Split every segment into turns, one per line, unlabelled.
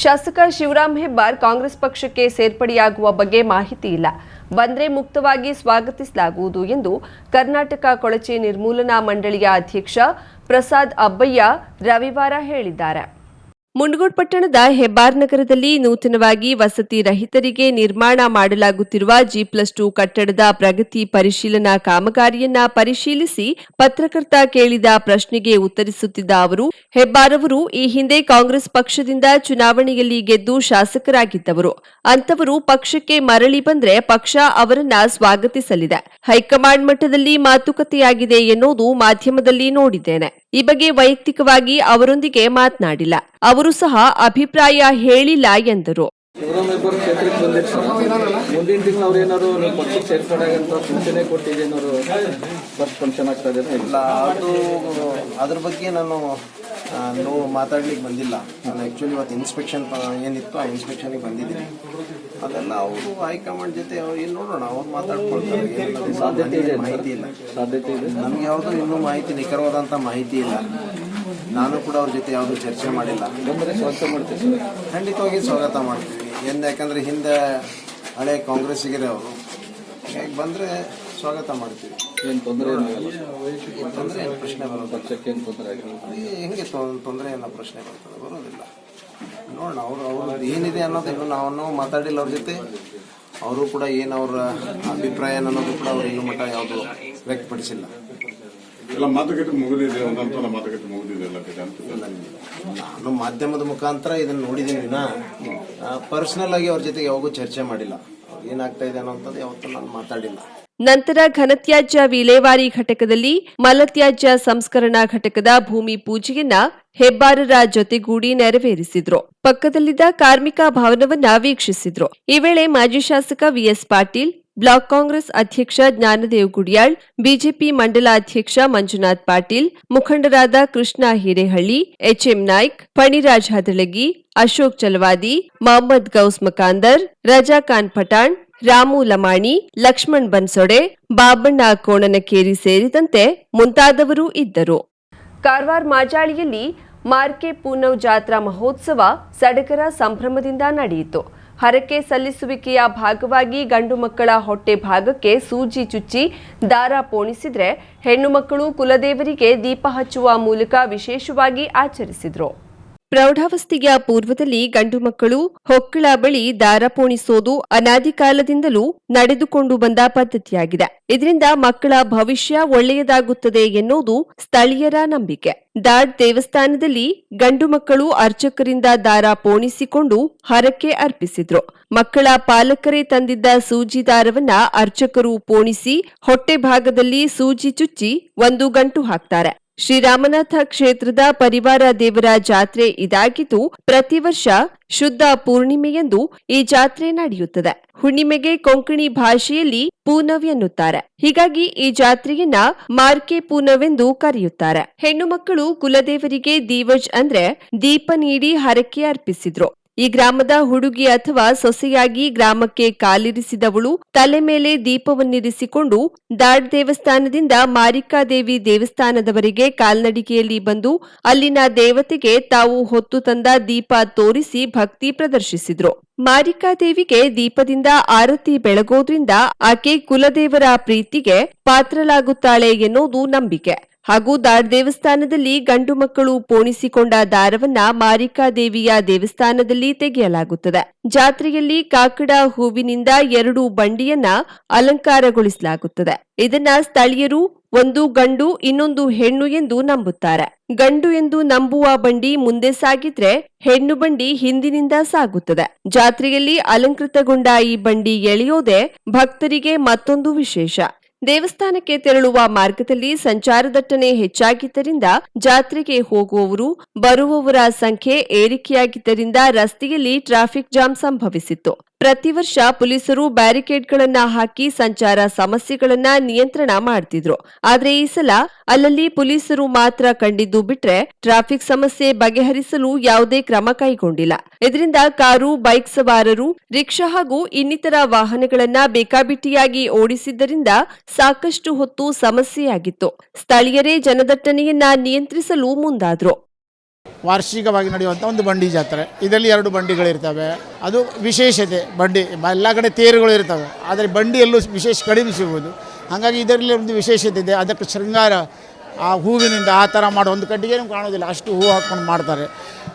ಶಾಸಕ ಶಿವರಾಮ್ ಹೆಬ್ಬಾರ್ ಕಾಂಗ್ರೆಸ್ ಪಕ್ಷಕ್ಕೆ ಸೇರ್ಪಡೆಯಾಗುವ ಬಗ್ಗೆ ಮಾಹಿತಿ ಇಲ್ಲ. ಬಂದ್ರೆ ಮುಕ್ತವಾಗಿ ಸ್ವಾಗತಿಸಲಾಗುವುದು ಎಂದು ಕರ್ನಾಟಕ ಕೊಳಚೆ ನಿರ್ಮೂಲನಾ ಮಂಡಳಿಯ ಅಧ್ಯಕ್ಷ ಪ್ರಸಾದ್ ಅಬ್ಬಯ್ಯ ರವಿವಾರ ಹೇಳಿದ್ದಾರೆ. ಮುಂಡಗೋಡ್ ಪಟ್ಟಣದ ಹೆಬ್ಬಾರ್ ನಗರದಲ್ಲಿ ನೂತನವಾಗಿ ವಸತಿ ರಹಿತರಿಗೆ ನಿರ್ಮಾಣ ಮಾಡಲಾಗುತ್ತಿರುವ ಜಿ ಪ್ಲಸ್ ಟು ಕಟ್ಟಡದ ಪ್ರಗತಿ ಪರಿಶೀಲನಾ ಕಾಮಗಾರಿಯನ್ನ ಪರಿಶೀಲಿಸಿ ಪತ್ರಕರ್ತ ಕೇಳಿದ ಪ್ರಶ್ನೆಗೆ ಉತ್ತರಿಸುತ್ತಿದ್ದ ಅವರು, ಹೆಬ್ಬಾರ್ ಅವರು ಈ ಹಿಂದೆ ಕಾಂಗ್ರೆಸ್ ಪಕ್ಷದಿಂದ ಚುನಾವಣೆಯಲ್ಲಿ ಗೆದ್ದು ಶಾಸಕರಾಗಿದ್ದವರು. ಅಂತವರು ಪಕ್ಷಕ್ಕೆ ಮರಳಿ ಬಂದ್ರೆ ಪಕ್ಷ ಅವರನ್ನ ಸ್ವಾಗತಿಸಲಿದೆ. ಹೈಕಮಾಂಡ್ ಮಟ್ಟದಲ್ಲಿ ಮಾತುಕತೆಯಾಗಿದೆ ಎನ್ನುವುದು ಮಾಧ್ಯಮದಲ್ಲಿ ನೋಡಿದ್ದೇನೆ. ಈ ಬಗ್ಗೆ ವೈಯಕ್ತಿಕವಾಗಿ ಅವರೊಂದಿಗೆ ಮಾತನಾಡಿಲ್ಲ. ಅವರು ಸಹ ಅಭಿಪ್ರಾಯ ಹೇಳಿಲ್ಲ ಎಂದರು.
ಶಿವರಾಮ್ ಹೆಬ್ಬಾರ್ ಕ್ಷೇತ್ರಕ್ಕೆ ಬಂದಿತ್ತು ಸರ್ ಮುಂದಿನ ತಿಂಗಳು ಅವ್ರು ಏನಾದ್ರು ಪಕ್ಷಕ್ಕೆ ಸೇರ್ಪಡೆ ಆಗಂತ ಸೂಚನೆ ಕೊಟ್ಟಿದೆ ಏನಾದ್ರು ಫಸ್ಟ್ ಫಂಕ್ಷನ್ ಆಗ್ತಾ ಇದೆ
ಇಲ್ಲ ಅದು ಅದ್ರ ಬಗ್ಗೆ ನಾನು ನೋವು ಮಾತಾಡ್ಲಿಕ್ಕೆ ಬಂದಿಲ್ಲ. ನಾನು ಆ್ಯಕ್ಚುಲಿ ಇವತ್ತು ಇನ್ಸ್ಪೆಕ್ಷನ್ ಏನಿತ್ತು ಆ ಇನ್ಸ್ಪೆಕ್ಷನ್ಗೆ ಬಂದಿದ್ದೀನಿ. ಅದೆಲ್ಲ ಅವರು ಹೈಕಮಾಂಡ್ ಜೊತೆ ಏನು ನೋಡೋಣ ಅವ್ರು ಮಾತಾಡ್ಕೊಳ್ತಾರೆ
ಸಾಧ್ಯತೆ ಇದೆ
ಮಾಹಿತಿ ಇಲ್ಲ.
ಸಾಧ್ಯತೆ ಇದೆ.
ನಮ್ಗೆ ಯಾವುದೋ ಇನ್ನೂ ಮಾಹಿತಿ ನಿಖರವಾದಂಥ ಮಾಹಿತಿ ಇಲ್ಲ. ನಾನು ಕೂಡ ಅವ್ರ ಜೊತೆ ಯಾವುದೂ ಚರ್ಚೆ ಮಾಡಿಲ್ಲ. ಖಂಡಿತವಾಗಿ ಸ್ವಾಗತ ಮಾಡ್ತೀವಿ. ಎಂದು ಯಾಕಂದರೆ ಹಿಂದೆ ಹಳೆ ಕಾಂಗ್ರೆಸ್ಸಿಗಿರೆ ಅವರು. ಹೇಗೆ ಬಂದರೆ ಸ್ವಾಗತ ಮಾಡ್ತೀವಿ.
ಏನು ತೊಂದರೆ
ತೊಂದರೆ? ಏನು ಪ್ರಶ್ನೆ
ಪಕ್ಷಕ್ಕೆ ಏನು ತೊಂದರೆ ಆಗಿಲ್ಲ.
ಹೆಂಗೆ ತೊಂದರೆ ಏನೋ ಪ್ರಶ್ನೆ ಬರ್ತದೆ ಬರೋದಿಲ್ಲ. ನೋಡೋಣ ಅವರು ಅವ್ರದ್ದು ಏನಿದೆ ಅನ್ನೋದು ಇನ್ನೂ ನಾವು ಮಾತಾಡಿಲ್ಲ ಅವ್ರ ಜೊತೆ. ಅವರು ಕೂಡ ಏನು ಅವರ ಅಭಿಪ್ರಾಯ ಅನ್ನೋದು ಕೂಡ ಅವ್ರು ಇನ್ನೂ ಮಟ್ಟ ಯಾವುದು ವ್ಯಕ್ತಪಡಿಸಿಲ್ಲ.
ಎಲ್ಲ ಮಾತುಕತೆ ಮುಗಿದಿದೆ ಒಂದಂತ ಮಾತುಕತೆ ಮುಗಿದಿದೆ ಎಲ್ಲ ಕಡೆ ಅಂತ
ನಾನು ಮಾಧ್ಯಮದ ಮುಖಾಂತರ ಇದನ್ನು ನೋಡಿದ್ದೀನಿ ವಿನ ಪರ್ಸನಲ್ ಆಗಿ ಅವ್ರ ಜೊತೆಗೆ ಯಾವಾಗೂ ಚರ್ಚೆ ಮಾಡಿಲ್ಲ. ಏನಾಗ್ತಾ ಇದೆ ಅನ್ನೋಂಥದ್ದು ಯಾವತ್ತೂ ನಾನು ಮಾತಾಡಿಲ್ಲ.
ನಂತರ ಘನತ್ಯಾಜ್ಯ ವಿಲೇವಾರಿ ಘಟಕದಲ್ಲಿ ಮಲತ್ಯಾಜ್ಯ ಸಂಸ್ಕರಣಾ ಘಟಕದ ಭೂಮಿ ಪೂಜೆಯನ್ನ ಹೆಬ್ಬಾರರ ಜೊತೆಗೂಡಿ ನೆರವೇರಿಸಿದ್ರು. ಪಕ್ಕದಲ್ಲಿದ್ದ ಕಾರ್ಮಿಕ ಭವನವನ್ನ ವೀಕ್ಷಿಸಿದ್ರು. ಈ ವೇಳೆ ಮಾಜಿ ಶಾಸಕ ವಿಎಸ್ ಪಾಟೀಲ್ ಬ್ಲಾಕ್ ಕಾಂಗ್ರೆಸ್ ಅಧ್ಯಕ್ಷ ಜ್ಞಾನದೇವ್ ಗುಡಿಯಾಳ್, ಬಿಜೆಪಿ ಮಂಡಲ ಅಧ್ಯಕ್ಷ ಮಂಜುನಾಥ್ ಪಾಟೀಲ್, ಮುಖಂಡರಾದ ಕೃಷ್ಣ ಹಿರೇಹಳ್ಳಿ, ಎಚ್ಎಂ ನಾಯ್ಕ್, ಫಣಿರಾಜ್ ಹದಳಗಿ ಅಶೋಕ್ ಚಲವಾದಿ, ಮೊಹಮ್ಮದ್ ಗೌಸ್ ಮಕಾಂದರ್, ರಜಾ ಖಾನ್ ಪಠಾಣ್, ರಾಮು ಲಮಾಣಿ, ಲಕ್ಷ್ಮಣ್ ಬನ್ಸೊಡೆ, ಬಾಬಣ್ಣ ಕೋಣನಕೇರಿ ಸೇರಿದಂತೆ ಮುಂತಾದವರು ಇದ್ದರು. ಕಾರವಾರ ಮಾಜಾಳಿಯಲ್ಲಿ ಮಾರ್ಕೆ ಪೂನವ್ ಜಾತ್ರಾ ಮಹೋತ್ಸವ ಸಡಗರ ಸಂಭ್ರಮದಿಂದ ನಡೆಯಿತು. ಹರಕೆ ಸಲ್ಲಿಸುವಿಕೆಯ ಭಾಗವಾಗಿ ಗಂಡು ಮಕ್ಕಳ ಹೊಟ್ಟೆ ಭಾಗಕ್ಕೆ ಸೂಜಿ ಚುಚ್ಚಿ ದಾರ ಪೋಣಿಸಿದ್ರೆ ಹೆಣ್ಣು ಮಕ್ಕಳು ಕುಲದೇವರಿಗೆ ದೀಪ ಹಚ್ಚುವ ಮೂಲಕ ವಿಶೇಷವಾಗಿ ಆಚರಿಸಿದ್ರು. ಪ್ರೌಢಾವಸ್ಥೆಯ ಪೂರ್ವದಲ್ಲಿ ಗಂಡು ಮಕ್ಕಳು ಹೊಕ್ಕಳ ಬಳಿ ದಾರ ಪೋಣಿಸೋದು ಅನಾದಿ ಕಾಲದಿಂದಲೂ ನಡೆದುಕೊಂಡು ಬಂದ ಪದ್ಧತಿಯಾಗಿದೆ. ಇದರಿಂದ ಮಕ್ಕಳ ಭವಿಷ್ಯ ಒಳ್ಳೆಯದಾಗುತ್ತದೆ ಎನ್ನುವುದು ಸ್ಥಳೀಯರ ನಂಬಿಕೆ. ದಾಡ್ ದೇವಸ್ಥಾನದಲ್ಲಿ ಗಂಡು ಮಕ್ಕಳು ಅರ್ಚಕರಿಂದ ದಾರ ಪೋಣಿಸಿಕೊಂಡು ಹರಕೆ ಅರ್ಪಿಸಿದ್ರು. ಮಕ್ಕಳ ಪಾಲಕರೇ ತಂದಿದ್ದ ಸೂಜಿ ದಾರವನ್ನ ಅರ್ಚಕರು ಪೋಣಿಸಿ ಹೊಟ್ಟೆ ಭಾಗದಲ್ಲಿ ಸೂಜಿ ಚುಚ್ಚಿ ಒಂದು ಗಂಟು ಹಾಕ್ತಾರೆ. ಶ್ರೀರಾಮನಾಥ ಕ್ಷೇತ್ರದ ಪರಿವಾರ ದೇವರ ಜಾತ್ರೆ ಇದಾಗಿದ್ದು, ಪ್ರತಿ ವರ್ಷ ಶುದ್ಧ ಪೂರ್ಣಿಮೆಯಂದು ಈ ಜಾತ್ರೆ ನಡೆಯುತ್ತದೆ. ಹುಣ್ಣಿಮೆಗೆ ಕೊಂಕಣಿ ಭಾಷೆಯಲ್ಲಿ ಪೂನವ್ ಎನ್ನುತ್ತಾರೆ. ಹೀಗಾಗಿ ಈ ಜಾತ್ರೆಯನ್ನ ಮಾರ್ಕೆ ಪೂನವೆಂದು ಕರೆಯುತ್ತಾರೆ. ಹೆಣ್ಣು ಮಕ್ಕಳು ಕುಲದೇವರಿಗೆ ದೀವಜ್ ಅಂದ್ರೆ ದೀಪ ನೀಡಿ ಹರಕೆ ಅರ್ಪಿಸಿದ್ರು. ಈ ಗ್ರಾಮದ ಹುಡುಗಿ ಅಥವಾ ಸೊಸೆಯಾಗಿ ಗ್ರಾಮಕ್ಕೆ ಕಾಲಿರಿಸಿದವಳು ತಲೆ ಮೇಲೆ ದೀಪವನ್ನಿರಿಸಿಕೊಂಡು ದಾಡ್ ದೇವಸ್ಥಾನದಿಂದ ಮಾರಿಕಾದೇವಿ ದೇವಸ್ಥಾನದವರೆಗೆ ಕಾಲ್ನಡಿಗೆಯಲ್ಲಿ ಬಂದು ಅಲ್ಲಿನ ದೇವತೆಗೆ ತಾವು ಹೊತ್ತು ತಂದ ದೀಪ ತೋರಿಸಿ ಭಕ್ತಿ ಪ್ರದರ್ಶಿಸಿದ್ರು. ಮಾರಿಕಾದೇವಿಗೆ ದೀಪದಿಂದ ಆರತಿ ಬೆಳಗೋದ್ರಿಂದ ಆಕೆ ಕುಲದೇವರ ಪ್ರೀತಿಗೆ ಪಾತ್ರಲಾಗುತ್ತಾಳೆ ಎನ್ನುವುದು ನಂಬಿಕೆ. ಹಾಗೂ ದಾರ್ ದೇವಸ್ಥಾನದಲ್ಲಿ ಗಂಡು ಮಕ್ಕಳು ಪೋಣಿಸಿಕೊಂಡ ದಾರವನ್ನ ಮಾರಿಕಾದೇವಿಯ ದೇವಸ್ಥಾನದಲ್ಲಿ ತೆಗೆಯಲಾಗುತ್ತದೆ. ಜಾತ್ರೆಯಲ್ಲಿ ಕಾಕಡ ಹೂವಿನಿಂದ ಎರಡು ಬಂಡಿಯನ್ನ ಅಲಂಕಾರಗೊಳಿಸಲಾಗುತ್ತದೆ. ಇದನ್ನ ಸ್ಥಳೀಯರು ಒಂದು ಗಂಡು ಇನ್ನೊಂದು ಹೆಣ್ಣು ಎಂದು ನಂಬುತ್ತಾರೆ. ಗಂಡು ಎಂದು ನಂಬುವ ಬಂಡಿ ಮುಂದೆ ಸಾಗಿದ್ರೆ ಹೆಣ್ಣು ಬಂಡಿ ಹಿಂದಿನಿಂದ ಸಾಗುತ್ತದೆ. ಜಾತ್ರೆಯಲ್ಲಿ ಅಲಂಕೃತಗೊಂಡ ಈ ಬಂಡಿ ಎಳೆಯೋದೆ ಭಕ್ತರಿಗೆ ಮತ್ತೊಂದು ವಿಶೇಷ. ದೇವಸ್ಥಾನಕ್ಕೆ ತೆರಳುವ ಮಾರ್ಗದಲ್ಲಿ ಸಂಚಾರ ದಟ್ಟಣೆ ಹೆಚ್ಚಾಗಿದ್ದರಿಂದ ಜಾತ್ರೆಗೆ ಹೋಗುವವರು, ಬರುವವರ ಸಂಖ್ಯೆ ಏರಿಕೆಯಾಗಿದ್ದರಿಂದ ರಸ್ತೆಯಲ್ಲಿ ಟ್ರಾಫಿಕ್ ಜಾಮ್ ಸಂಭವಿಸಿತ್ತು. ಪ್ರತಿ ವರ್ಷ ಪೊಲೀಸರು ಬ್ಯಾರಿಕೇಡ್ಗಳನ್ನ ಹಾಕಿ ಸಂಚಾರ ಸಮಸ್ಯೆಗಳನ್ನ ನಿಯಂತ್ರಣ ಮಾಡ್ತಿದ್ರು. ಆದ್ರೆ ಈ ಸಲ ಅಲ್ಲಲ್ಲಿ ಪೊಲೀಸರು ಮಾತ್ರ ಕಂಡಿದ್ದು ಬಿಟ್ರೆ ಟ್ರಾಫಿಕ್ ಸಮಸ್ಯೆ ಬಗೆಹರಿಸಲು ಯಾವುದೇ ಕ್ರಮ ಕೈಗೊಂಡಿಲ್ಲ. ಇದರಿಂದ ಕಾರು, ಬೈಕ್ ಸವಾರರು, ರಿಕ್ಷಾ ಹಾಗೂ ಇನ್ನಿತರ ವಾಹನಗಳನ್ನ ಬೇಕಾಬಿಟ್ಟಿಯಾಗಿ ಓಡಿಸಿದ್ದರಿಂದ ಸಾಕಷ್ಟು ಹೊತ್ತು ಸಮಸ್ಯೆಯಾಗಿತ್ತು. ಸ್ಥಳೀಯರೇ ಜನದಟ್ಟಣೆಯನ್ನ ನಿಯಂತ್ರಿಸಲು ಮುಂದಾದ್ರು.
ವಾರ್ಷಿಕವಾಗಿ ನಡೆಯುವಂಥ ಒಂದು ಬಂಡಿ ಜಾತ್ರೆ. ಇದರಲ್ಲಿ ಎರಡು ಬಂಡಿಗಳಿರ್ತವೆ. ಅದು ವಿಶೇಷತೆ, ಬಂಡಿ ಎಲ್ಲ ಕಡೆ ತೇರುಗಳು ಇರ್ತವೆ. ಆದರೆ ಬಂಡಿಯಲ್ಲೂ ವಿಶೇಷ ಕಡಿಮೆ ಸಿಗುವುದು. ಹಾಗಾಗಿ ಇದರಲ್ಲಿ ಒಂದು ವಿಶೇಷತೆ ಇದೆ. ಅದಕ್ಕೆ ಶೃಂಗಾರ, ಆ ಹೂವಿನಿಂದ ಆ ಥರ ಮಾಡೋ ಒಂದು ಕಡ್ಡಿಗೇನು ಕಾಣೋದಿಲ್ಲ ಅಷ್ಟು ಹೂವು ಹಾಕ್ಕೊಂಡು ಮಾಡ್ತಾರೆ.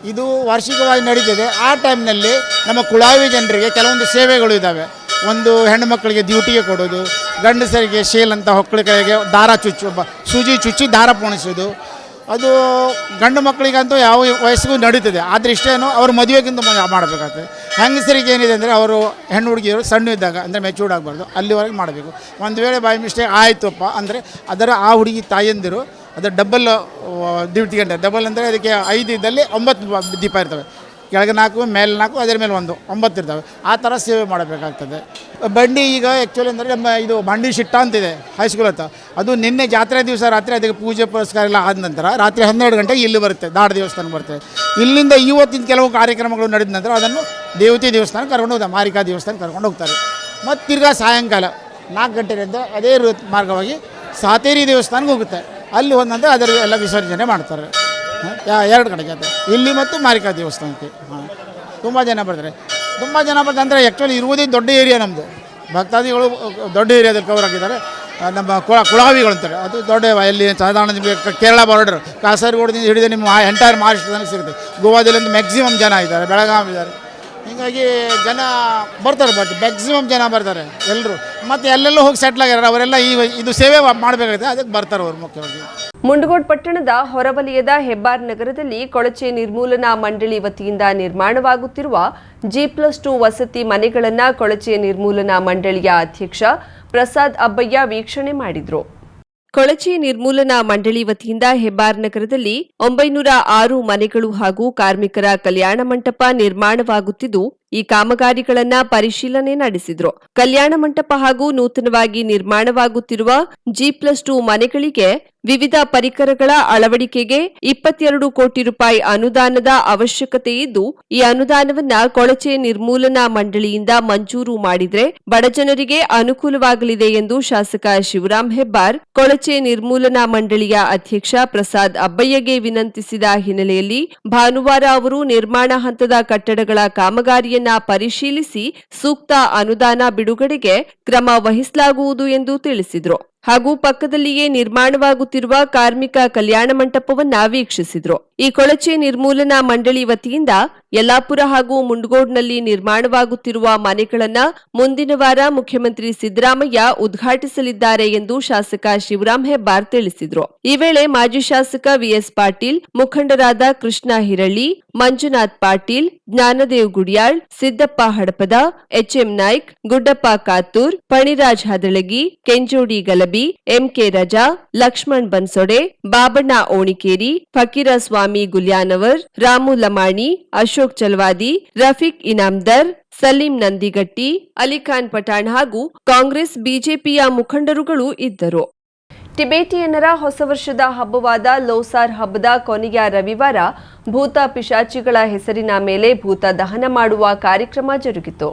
ಇದು ವಾರ್ಷಿಕವಾಗಿ ನಡೀತದೆ. ಆ ಟೈಮ್ನಲ್ಲಿ ನಮ್ಮ ಕುಳಾವಿ ಜನರಿಗೆ ಕೆಲವೊಂದು ಸೇವೆಗಳು ಇದ್ದಾವೆ. ಒಂದು ಹೆಣ್ಣು ಮಕ್ಕಳಿಗೆ ಡ್ಯೂಟಿಗೆ ಕೊಡೋದು, ಗಂಡಸರಿಗೆ ಶೇಲ್ ಅಂತ ಹೊಕ್ಕಳಿಗಳಿಗೆ ದಾರ ಚುಚ್ಚು ಸೂಜಿ ಚುಚ್ಚಿ ದಾರ ಪೋಣಿಸೋದು ಅದು ಗಂಡು ಮಕ್ಕಳಿಗಂತೂ ಯಾವ ವಯಸ್ಸಿಗೂ ನಡೀತದೆ. ಆದರೆ ಇಷ್ಟೇನು ಅವ್ರ ಮದುವೆಗಿಂತ ಮಾಡಬೇಕಾಗ್ತದೆ. ಹೆಂಗಸರಿಗೆ ಏನಿದೆ ಅಂದರೆ ಅವರು ಹೆಣ್ಣು ಹುಡುಗಿಯರು ಸಣ್ಣ ಇದ್ದಾಗ ಅಂದರೆ ಮೆಚೂರ್ಡ್ ಆಗಬಾರ್ದು. ಅಲ್ಲಿವರೆಗೆ ಮಾಡಬೇಕು. ಒಂದು ವೇಳೆ ಬಾಯಿ ಮಿಸ್ಟೇಕ್ ಆಯಿತಪ್ಪ ಅಂದರೆ ಅದರ ಆ ಹುಡುಗಿ ತಾಯಂದಿರು ಅದು ಡಬ್ಬಲ್ ಡ್ಯೂಟಿ ಗಂಟೆ. ಡಬಲ್ ಅಂದರೆ ಅದಕ್ಕೆ ಐದು ಇದ್ದಲ್ಲಿ ಒಂಬತ್ತು ದೀಪ ಇರ್ತವೆ. ಕೆಳಗೆ ನಾಲ್ಕು, ಮೇಲೆ ನಾಲ್ಕು, ಅದರ ಮೇಲೆ ಒಂದು, ಒಂಬತ್ತು ಇರ್ತವೆ. ಆ ಥರ ಸೇವೆ ಮಾಡಬೇಕಾಗ್ತದೆ. ಬಂಡಿ ಈಗ ಆ್ಯಕ್ಚುಲಿ ಅಂದರೆ ನಮ್ಮ ಇದು ಬಂಡಿ ಶಿಟ್ಟ ಅಂತಿದೆ ಹೈಸ್ಕೂಲ್ ಹತ್ರ. ಅದು ನಿನ್ನೆ ಜಾತ್ರೆ ದಿವಸ ರಾತ್ರಿ ಅದಕ್ಕೆ ಪೂಜೆ ಪುರಸ್ಕಾರ ಎಲ್ಲ ಆದ ನಂತರ ರಾತ್ರಿ ಹನ್ನೆರಡು ಗಂಟೆಗೆ ಇಲ್ಲಿ ಬರುತ್ತೆ, ದಾಡ ದೇವಸ್ಥಾನ ಬರುತ್ತೆ. ಇಲ್ಲಿಂದ ಇವತ್ತಿನ ಕೆಲವು ಕಾರ್ಯಕ್ರಮಗಳು ನಡೆದ ನಂತರ ಅದನ್ನು ದೇವತೆ ದೇವಸ್ಥಾನ ಕರ್ಕೊಂಡು ಹೋಗ್ತಾರೆ, ಮಾರಿಕಾ ದೇವಸ್ಥಾನ ಕರ್ಕೊಂಡು ಹೋಗ್ತಾರೆ. ಮತ್ತು ತಿರ್ಗಾ ಸಾಯಂಕಾಲ, ನಾಲ್ಕು ಗಂಟೆಯಿಂದ ಅದೇ ಮಾರ್ಗವಾಗಿ ಸಾತೇರಿ ದೇವಸ್ಥಾನಕ್ಕೆ ಹೋಗುತ್ತೆ. ಅಲ್ಲಿ ನಂತರ ಅದರ ಎಲ್ಲ ವಿಸರ್ಜನೆ ಮಾಡ್ತಾರೆ. ಎರಡು ಕಡೆಗೆ ಜಾತ್ರೆ ಇಲ್ಲಿ ಮತ್ತು ಮಾರಿಕಾ ದೇವಸ್ಥಾನಕ್ಕೆ ಹಾಂ. ತುಂಬ ಜನ ಬರ್ತಾರೆ. ತುಂಬ ಜನ ಬರ್ತಾರೆ ಅಂದರೆ ಆ್ಯಕ್ಚುಲಿ ಇರುವುದೇ ದೊಡ್ಡ ಏರಿಯಾ ನಮ್ಮದು ಭಕ್ತಾದಿಗಳು, ದೊಡ್ಡ ಏರಿಯಾದಲ್ಲಿ ಕವರ್ ಆಗಿದ್ದಾರೆ. ನಮ್ಮ ಕುಳ, ಕುಳಾವಿಗಳು ಅಂತಾರೆ. ಅದು ದೊಡ್ಡ ಎಲ್ಲಿ ಸಾಧಾರಣ ನಿಮಗೆ ಕೇರಳ ಬಾರ್ಡರ್ ಕಾಸರಗೋಡದಿಂದ ಹಿಡಿದು ನಿಮ್ಮ ಎಂಟೈರ್ ಮಹಾರಾಷ್ಟ್ರದಲ್ಲಿ ಸಿಗುತ್ತೆ. ಗೋವಾದಲ್ಲಿ ಮ್ಯಾಕ್ಸಿಮಮ್ ಜನ ಇದ್ದಾರೆ, ಬೆಳಗಾವಿ ಇದ್ದಾರೆ. ಹೀಗಾಗಿ ಜನ ಬರ್ತಾರೆ ಬಟ್ ಮ್ಯಾಕ್ಸಿಮಮ್ ಜನ ಬರ್ತಾರೆ ಎಲ್ಲರೂ ಮತ್ತು ಎಲ್ಲೆಲ್ಲೂ ಹೋಗಿ ಸೆಟ್ಲ್ ಆಗ್ಯಾರ ಅವರೆಲ್ಲ ಈ, ಇದು ಸೇವೆ ಮಾಡಬೇಕಾಗುತ್ತೆ. ಅದಕ್ಕೆ ಬರ್ತಾರೆ ಅವರು ಮುಖ್ಯವಾಗಿ.
ಮುಂಡಗೋಡ್ ಪಟ್ಟಣದ ಹೊರವಲಯದ ಹೆಬ್ಬಾರ್ ನಗರದಲ್ಲಿ ಕೊಳಚೆ ನಿರ್ಮೂಲನಾ ಮಂಡಳಿ ವತಿಯಿಂದ ನಿರ್ಮಾಣವಾಗುತ್ತಿರುವ ಜಿ ಪ್ಲಸ್ ಟು ವಸತಿ ಮನೆಗಳನ್ನು ಕೊಳಚೆ ನಿರ್ಮೂಲನಾ ಮಂಡಳಿಯ ಅಧ್ಯಕ್ಷ ಪ್ರಸಾದ್ ಅಬ್ಬಯ್ಯ ವೀಕ್ಷಣೆ ಮಾಡಿದ್ರು. ಕೊಳಚೆ ನಿರ್ಮೂಲನಾ ಮಂಡಳಿ ವತಿಯಿಂದ ಹೆಬ್ಬಾರ್ ನಗರದಲ್ಲಿ ಒಂಬೈನೂರ ಆರು ಮನೆಗಳು ಹಾಗೂ ಕಾರ್ಮಿಕರ ಕಲ್ಯಾಣ ಮಂಟಪ ನಿರ್ಮಾಣವಾಗುತ್ತಿದ್ದು ಈ ಕಾಮಗಾರಿಗಳನ್ನ ಪರಿಶೀಲನೆ ನಡೆಸಿದ್ರು. ಕಲ್ಯಾಣ ಮಂಟಪ ಹಾಗೂ ನೂತನವಾಗಿ ನಿರ್ಮಾಣವಾಗುತ್ತಿರುವ ಜಿ ಪ್ಲಸ್ ಟು ಮನೆಗಳಿಗೆ ವಿವಿಧ ಪರಿಕರಗಳ ಅಳವಡಿಕೆಗೆ ಇಪ್ಪತ್ತೆರಡು ಕೋಟಿ ರೂಪಾಯಿ ಅನುದಾನದ ಅವಶ್ಯಕತೆ ಇದ್ದು, ಈ ಅನುದಾನವನ್ನ ಕೊಳಚೆ ನಿರ್ಮೂಲನಾ ಮಂಡಳಿಯಿಂದ ಮಂಜೂರು ಮಾಡಿದ್ರೆ ಬಡಜನರಿಗೆ ಅನುಕೂಲವಾಗಲಿದೆ ಎಂದು ಶಾಸಕ ಶಿವರಾಂ ಹೆಬ್ಬಾರ್, ಕೊಳಚೆ ನಿರ್ಮೂಲನಾ ಮಂಡಳಿಯ ಅಧ್ಯಕ್ಷ ಪ್ರಸಾದ್ ಅಬ್ಬಯ್ಯಗೆ ವಿನಂತಿಸಿದ ಹಿನ್ನೆಲೆಯಲ್ಲಿ ಭಾನುವಾರ ಅವರು ನಿರ್ಮಾಣ ಹಂತದ ಕಟ್ಟಡಗಳ ಕಾಮಗಾರಿಯನ್ನ ಪರಿಶೀಲಿಸಿ ಸೂಕ್ತ ಅನುದಾನ ಬಿಡುಗಡೆಗೆ ಕ್ರಮ ವಹಿಸಲಾಗುವುದು ಎಂದು ತಿಳಿಸಿದರು. ಹಾಗೂ ಪಕ್ಕದಲ್ಲಿಯೇ ನಿರ್ಮಾಣವಾಗುತ್ತಿರುವ ಕಾರ್ಮಿಕ ಕಲ್ಯಾಣ ಮಂಟಪವನ್ನ ವೀಕ್ಷಿಸಿದ್ರು. ಈ ಕೊಳಚೆ ನಿರ್ಮೂಲನಾ ಮಂಡಳಿ ವತಿಯಿಂದ ಯಲ್ಲಾಪುರ ಹಾಗೂ ಮುಂಡಗೋಡ್ನಲ್ಲಿ ನಿರ್ಮಾಣವಾಗುತ್ತಿರುವ ಮನೆಗಳನ್ನ ಮುಂದಿನ ವಾರ ಮುಖ್ಯಮಂತ್ರಿ ಸಿದ್ದರಾಮಯ್ಯ ಉದ್ಘಾಟಿಸಲಿದ್ದಾರೆ ಎಂದು ಶಾಸಕ ಶಿವರಾಂ ಹೆಬ್ಬಾರ್ ತಿಳಿಸಿದ್ರು. ಈ ವೇಳೆ ಮಾಜಿ ಶಾಸಕ ವಿಎಸ್ ಪಾಟೀಲ್, ಮುಖಂಡರಾದ Krishna Hiralli, Manjunath Patil, Jnanadev Gudiyal, Siddappa Hadapada, H M Naik, Guddappa Katur Paniraj Hadalagi, Kenjodi Galabi M K Raja, Lakshman Bansode, Babanna ಓಣಿಕೇರಿ, ಫಕೀರ ಸ್ವಾಮಿ ಗುಲ್ಯಾನವರ್, ರಾಮು ಲಮಾಣಿ, ಅಶೋಕ್ ಚಲವಾದಿ, ರಫೀಕ್ ಇನಾಮ್ದರ್, ಸಲೀಂ ನಂದಿಗಟ್ಟಿ, ಅಲಿಖಾನ್ ಪಠಾಣ್ ಹಾಗೂ ಕಾಂಗ್ರೆಸ್ ಬಿಜೆಪಿಯ ಮುಖಂಡರುಗಳು ಇದ್ದರು. ಟಿಬೇಟಿಯನ್ನರ ಹೊಸ ವರ್ಷದ ಹಬ್ಬವಾದ ಲೋಸಾರ್ ಹಬ್ಬದ ಕೊನೆಯ ರವಿವಾರ ಭೂತ ಪಿಶಾಚಿಗಳ ಹೆಸರಿನ ಮೇಲೆ ಭೂತ ದಹನ ಮಾಡುವ ಕಾರ್ಯಕ್ರಮ ಜರುಗಿತು.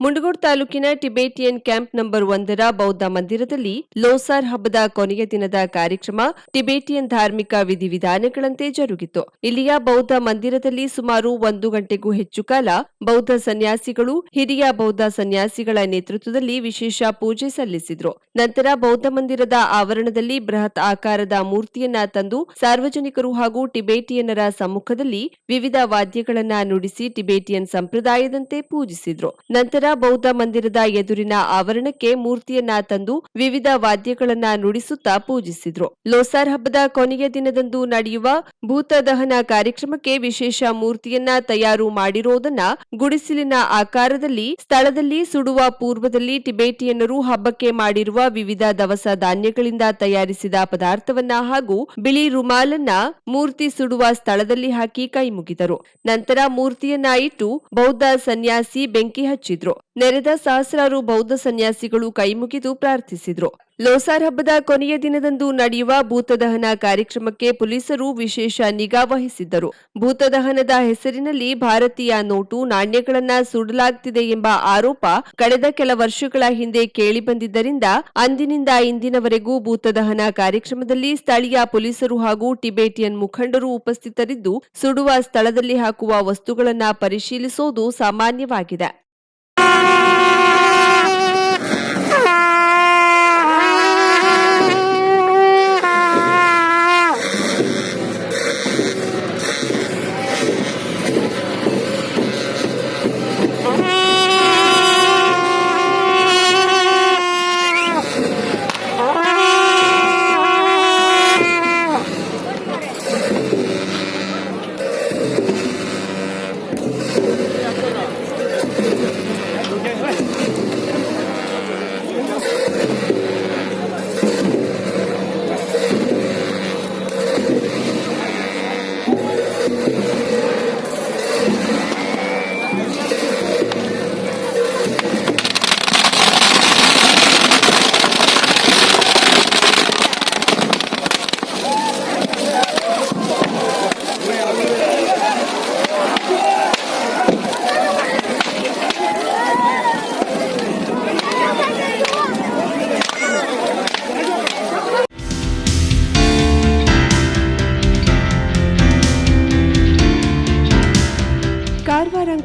ಮುಂಡಗೋಡ್ ತಾಲೂಕಿನ ಟಿಬೇಟಿಯನ್ ಕ್ಯಾಂಪ್ ನಂಬರ್ ಒಂದರ ಬೌದ್ಧ ಮಂದಿರದಲ್ಲಿ ಲೋಸಾರ್ ಹಬ್ಬದ ಕೊನೆಯ ದಿನದ ಕಾರ್ಯಕ್ರಮ ಟಿಬೇಟಿಯನ್ ಧಾರ್ಮಿಕ ವಿಧಿವಿಧಾನಗಳಂತೆ ಜರುಗಿತು. ಇಲ್ಲಿಯ ಬೌದ್ಧ ಮಂದಿರದಲ್ಲಿ ಸುಮಾರು ಒಂದು ಗಂಟೆಗೂ ಹೆಚ್ಚು ಕಾಲ ಬೌದ್ಧ ಸನ್ಯಾಸಿಗಳು, ಹಿರಿಯ ಬೌದ್ಧ ಸನ್ಯಾಸಿಗಳ ನೇತೃತ್ವದಲ್ಲಿ ವಿಶೇಷ ಪೂಜೆ ಸಲ್ಲಿಸಿದ್ರು. ನಂತರ ಬೌದ್ಧ ಮಂದಿರದ ಆವರಣದಲ್ಲಿ ಬೃಹತ್ ಆಕಾರದ ಮೂರ್ತಿಯನ್ನ ತಂದು ಸಾರ್ವಜನಿಕರು ಹಾಗೂ ಟಿಬೇಟಿಯನ್ನರ ಸಮ್ಮುಖದಲ್ಲಿ ವಿವಿಧ ವಾದ್ಯಗಳನ್ನ ನುಡಿಸಿ ಟಿಬೇಟಿಯನ್ ಸಂಪ್ರದಾಯದಂತೆ ಪೂಜಿಸಿದ್ರು. ನಂತರ ಬೌದ್ಧ ಮಂದಿರದ ಎದುರಿನ ಆವರಣಕ್ಕೆ ಮೂರ್ತಿಯನ್ನ ತಂದು ವಿವಿಧ ವಾದ್ಯಗಳನ್ನ ನುಡಿಸುತ್ತಾ ಪೂಜಿಸಿದ್ರು. ಲೋಸಾರ್ ಹಬ್ಬದ ಕೊನೆಯ ದಿನದಂದು ನಡೆಯುವ ಭೂತ ದಹನ ಕಾರ್ಯಕ್ರಮಕ್ಕೆ ವಿಶೇಷ ಮೂರ್ತಿಯನ್ನ ತಯಾರು ಮಾಡಿರೋದನ್ನ ಗುಡಿಸಿಲಿನ ಆಕಾರದಲ್ಲಿ, ಸ್ಥಳದಲ್ಲಿ ಸುಡುವ ಪೂರ್ವದಲ್ಲಿ ಟಿಬೇಟಿಯನ್ನರು ಹಬ್ಬಕ್ಕೆ ಮಾಡಿರುವ ವಿವಿಧ ದವಸ ಧಾನ್ಯಗಳಿಂದ ತಯಾರಿಸಿದ ಪದಾರ್ಥವನ್ನ ಹಾಗೂ ಬಿಳಿ ರುಮಾಲನ್ನ ಮೂರ್ತಿ ಸುಡುವ ಸ್ಥಳದಲ್ಲಿ ಹಾಕಿ ಕೈ ಮುಗಿದರು ನಂತರ ಮೂರ್ತಿಯನ್ನ ಇಟ್ಟು ಬೌದ್ಧ ಸನ್ಯಾಸಿ ಬೆಂಕಿ ಹಚ್ಚಿದ್ರು. ನೆರೆದ ಸಹಸ್ರಾರು ಬೌದ್ಧ ಸನ್ಯಾಸಿಗಳು ಕೈಮುಗಿದು ಪ್ರಾರ್ಥಿಸಿದ್ರು. ಲೋಸಾರ್ ಹಬ್ಬದ ಕೊನೆಯ ದಿನದಂದು ನಡೆಯುವ ಭೂತದಹನ ಕಾರ್ಯಕ್ರಮಕ್ಕೆ ಪೊಲೀಸರು ವಿಶೇಷ ನಿಗಾ ವಹಿಸಿದ್ದರು. ಭೂತದಹನದ ಹೆಸರಿನಲ್ಲಿ ಭಾರತೀಯ ನೋಟು ನಾಣ್ಯಗಳನ್ನ ಸುಡಲಾಗ್ತಿದೆ ಎಂಬ ಆರೋಪ ಕಳೆದ ಕೆಲ ವರ್ಷಗಳ ಹಿಂದೆ ಕೇಳಿಬಂದಿದ್ದರಿಂದ ಅಂದಿನಿಂದ ಇಂದಿನವರೆಗೂ ಭೂತದಹನ ಕಾರ್ಯಕ್ರಮದಲ್ಲಿ ಸ್ಥಳೀಯ ಪೊಲೀಸರು ಹಾಗೂ ಟಿಬೇಟಿಯನ್ ಮುಖಂಡರು ಉಪಸ್ಥಿತರಿದ್ದು, ಸುಡುವ ಸ್ಥಳದಲ್ಲಿ ಹಾಕುವ ವಸ್ತುಗಳನ್ನು ಪರಿಶೀಲಿಸುವುದು ಸಾಮಾನ್ಯವಾಗಿದೆ.